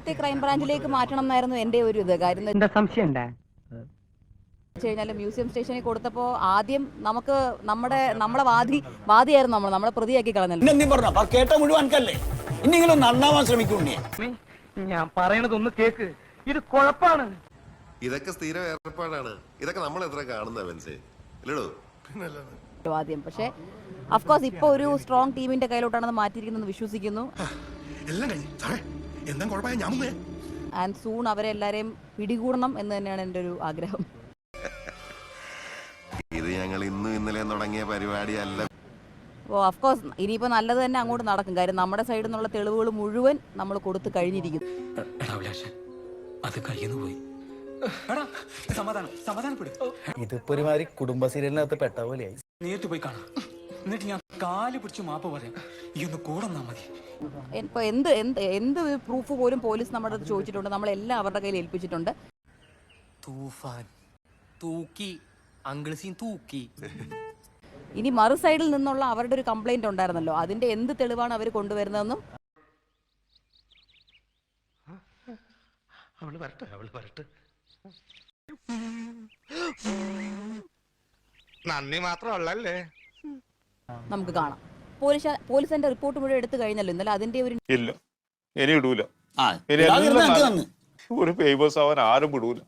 നേരത്തെ ക്രൈംബ്രാഞ്ചിലേക്ക് മാറ്റണം എന്നായിരുന്നു എന്റെ ഒരു ഇത്. കാര്യം സംശയം കഴിഞ്ഞാൽ മ്യൂസിയം സ്റ്റേഷനിൽ കൊടുത്തപ്പോൾ ആദ്യം നമുക്ക് നമ്മുടെ നമ്മളെ വാദി വാദിയായിരുന്നു നമ്മൾ നമ്മളെ പ്രതിയാക്കി കളഞ്ഞല്ലോ. കേട്ട മുഴുവൻ ഇനിയെങ്കിലും നന്നാവാൻ ശ്രമിക്കൂണ്ണേ ഞാൻ പറയണതൊന്ന് കേക്ക്. ഇത് കുഴപ്പാണ്. ഇതൊക്കെ സ്ഥിരം ഏർപ്പാടാണ്. ഇതൊക്കെ നമ്മൾ എത്ര കാണുന്ന ആദ്യം പക്ഷേ അഫ്കോഴ്സ് ഇപ്പൊ ഒരു സ്ട്രോങ് ടീമിന്റെ കയ്യിലോട്ടാണ് മാറ്റിയിരിക്കുന്നത് വിശ്വസിക്കുന്നു. എല്ലാം കഴിഞ്ഞു. എന്താ കുഴപ്പമായ ഞാൻ ആൻഡ് സൂൺ അവരെല്ലാരെയും പിടികൂടണം എന്ന് തന്നെയാണ് എന്റെ ഒരു ആഗ്രഹം. ഇത് ഞങ്ങൾ ഇന്നും ഇന്നലെ തുടങ്ങിയ പരിപാടിയല്ല. ഓ അഫ്കോഴ്സ് ഇനിയിപ്പോൾ നല്ലത് തന്നെ അങ്ങോട്ട് നടക്കും. കാര്യം നമ്മുടെ സൈഡിൽ നിന്നുള്ള തെളിവുകൾ മുഴുവൻ നമ്മൾ കൊടുത്തു കഴിഞ്ഞിരിക്കും. അത് കയ്യിന്ന് പോയി. ഇതിപ്പോ ഒരുമാതിരി കുടുംബ സീരിയലിനകത്ത് പെട്ട പോലെയായി. നേരിട്ട് പോയി കാണാം. എന്നിട്ട് ഞാൻ കാൽ പിടിച്ച് മാപ്പ് പറയാം. ഈ ഒന്ന് കൂടെ മതി. ഇപ്പോൾ എന്ത് എന്ത് എന്ത് പ്രൂഫ് പോലും പോലീസ് നമ്മുടെ അടുത്ത് ചോദിച്ചിട്ടുണ്ട്. നമ്മളെല്ലാം അവരുടെ കയ്യിൽ ഏൽപ്പിച്ചിട്ടുണ്ട്. തൂഫാൻ. തൂക്കി. അങ്കിൾ സീൻ തൂക്കി. ഇനി മറു സൈഡിൽ നിന്നുള്ള അവരുടെ ഒരു കംപ്ലൈന്റ് ഉണ്ടായിരുന്നല്ലോ. അതിന്റെ എന്ത് തെളിവാണ് അവർ കൊണ്ടുവരുന്നതെന്നും? അവൾ വരട്ടെ അവൾ വരട്ടെ. നന്ദി മാത്രമല്ലേ നമുക്ക് കാണാം. പോലീസ് പോലീസിന്റെ റിപ്പോർട്ട് മുഴുവൻ എടുത്തു കഴിഞ്ഞല്ലോ. ഇന്നലെ അതിന്റെ ഒരു ഇല്ല. ഇനി ഇടൂല. എനിക്ക് ഒരു ഫേമസ് ആവാൻ ആരും വിടൂല.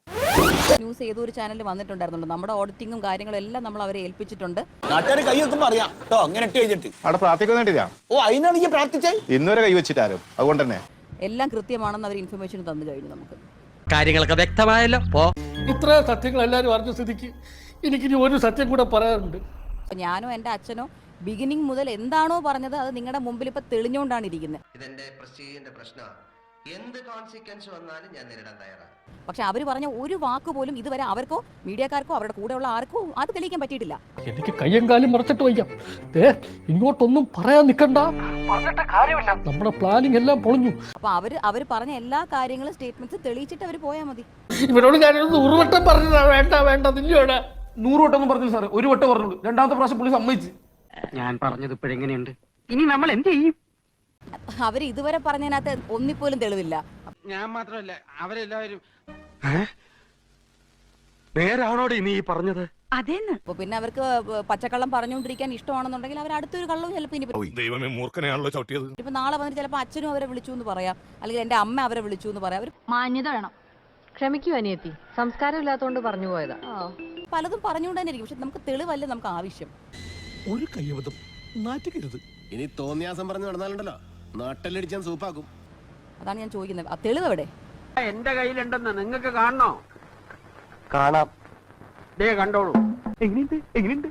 ന്യൂസ് ഏതോ ഒരു ചാനലിൽ വന്നിട്ടുണ്ടായിരുന്നുണ്ട് നമ്മുടെ ഓഡിറ്റിങ്ങും കാര്യങ്ങളും എല്ലാം നമ്മൾ അവരെ ഏൽപ്പിച്ചിട്ടുണ്ട്. നാട്ടുകാർ കൈ വെക്കുമ്പോ അറിയാം. കേട്ടോ അങ്ങനെ ഇട്ട് കഴിഞ്ഞിട്ട് അവിടെ ഓ അതിനാണ് ഈ പ്രാർത്ഥിച്ചേ. ഇന്നുവരെ കൈവച്ചിട്ടാരും അതുകൊണ്ട് തന്നെ. എല്ലാം കൃത്യമാണെന്ന് അവർ ഇൻഫർമേഷൻ തന്നു കഴിഞ്ഞു നമുക്ക്. കാര്യങ്ങളൊക്കെ വ്യക്തമായല്ലോ. പോ. ഇത്ര സത്യങ്ങൾ എല്ലാവരും അറിഞ്ഞ സ്ഥിതിക്ക് എനിക്കിനി ഒരു സത്യം കൂടെ പറയാറുണ്ട് അപ്പൊ ഞാനോ എന്റെ അച്ഛനോ ബിഗിനിങ് മുതൽ എന്താണോ പറഞ്ഞത് അത് നിങ്ങളുടെ മുമ്പിൽ ഇപ്പൊ തെളിഞ്ഞുകൊണ്ടാണ് ഇരിക്കുന്നത് ഇതെന്റെ പ്രസ്റ്റീജിന്റെ പ്രശ്നമാണ്. എന്ത് കോൺസിക്വൻസ് വന്നാലും ഞാൻ നേരിടാൻ തയ്യാറാണ്. പക്ഷെ അവർ പറഞ്ഞ ഒരു വാക്ക് പോലും ഇതുവരെ അവർക്കോ മീഡിയക്കാർക്കോ അവരുടെ കൂടെയുള്ള ആർക്കോ അത് തെളിയിക്കാൻ പറ്റിയിട്ടില്ല. എനിക്ക് കയ്യും കാലും മറച്ചിട്ട് വയ്ക്കാം ഏ ഇങ്ങോട്ടൊന്നും പറയാൻ നിൽക്കണ്ട പറഞ്ഞിട്ട് കാര്യമില്ല. നമ്മുടെ പ്ലാനിങ് എല്ലാം പൊളിഞ്ഞു. അപ്പൊ അവർ അവർ പറഞ്ഞ എല്ലാ കാര്യങ്ങളും സ്റ്റേറ്റ്മെന്റ്സ് തെളിയിച്ചിട്ട് അവർ പോയാൽ മതി. ഇവരോട് ഞാനൊന്ന് ഉറുവട്ടം പറഞ്ഞതാ. വേണ്ട വേണ്ട നിന്നോട്. നൂറ് വട്ടം പറഞ്ഞില്ല സാറേ. ഒരു വട്ടം പറഞ്ഞു രണ്ടാമത്തെ പ്രാവശ്യം പുള്ളി സമ്മതിച്ചു. ഞാൻ പറഞ്ഞത് ഇപ്പോഴെങ്ങനെയുണ്ട്? ഇനി നമ്മൾ എന്ത് ചെയ്യും? അവർ ഇതുവരെ പറഞ്ഞതിനകത്ത് ഒന്നിപ്പോലും തെളിവില്ല. ഞാൻ മാത്രമല്ല അവരെല്ലാവരും നേരാണോടെ നീ ഈ അതേന്ന്? അപ്പൊ പിന്നെ അവർക്ക് പച്ചക്കള്ളം പറഞ്ഞുകൊണ്ടിരിക്കാൻ ഇഷ്ടമാണെന്നുണ്ടെങ്കിൽ അവർ അടുത്തൊരു കള്ളവും ചിലപ്പോൾ ഇനി ദൈവമേ മൂർഖനെയാണല്ലോ ചവിട്ടിയത്. ഇപ്പൊ നാളെ വന്നിട്ട് ചിലപ്പോ അച്ഛനും അവരെ വിളിച്ചു എന്ന് പറയാം. അല്ലെങ്കിൽ എന്റെ അമ്മ അവരെ വിളിച്ചു എന്ന് പറയാം. അവർ മാന്യത വേണം. ക്ഷമിക്കൂ അനിയത്തി. സംസ്കാരം ഇല്ലാത്തതുകൊണ്ട് പറഞ്ഞു പോയതാ. പലതും പറഞ്ഞുകൊണ്ട് തന്നെ ഇരിക്കും. പക്ഷെ നമുക്ക് തെളിവല്ല നമുക്ക് ആവശ്യം. ഒരു കയ്യബദ്ധം. നാറ്റിക്കരുത് ഇനി തോന്നിയാസം പറഞ്ഞു നടന്നാലുണ്ടല്ലോ. നാട്ടിലടിച്ചാൻ സൂപ്പാക്കും. അതാണ് ഞാൻ ചോദിക്കുന്നത്. ആ തെളിവ് എവിടെ എന്റെ കയ്യിലുണ്ടെന്ന് നിങ്ങൾക്ക് കാണണോ? കാണാം. ദേ കണ്ടോളൂ. എങ്ങനെയുണ്ട്? എങ്ങനെയുണ്ട്?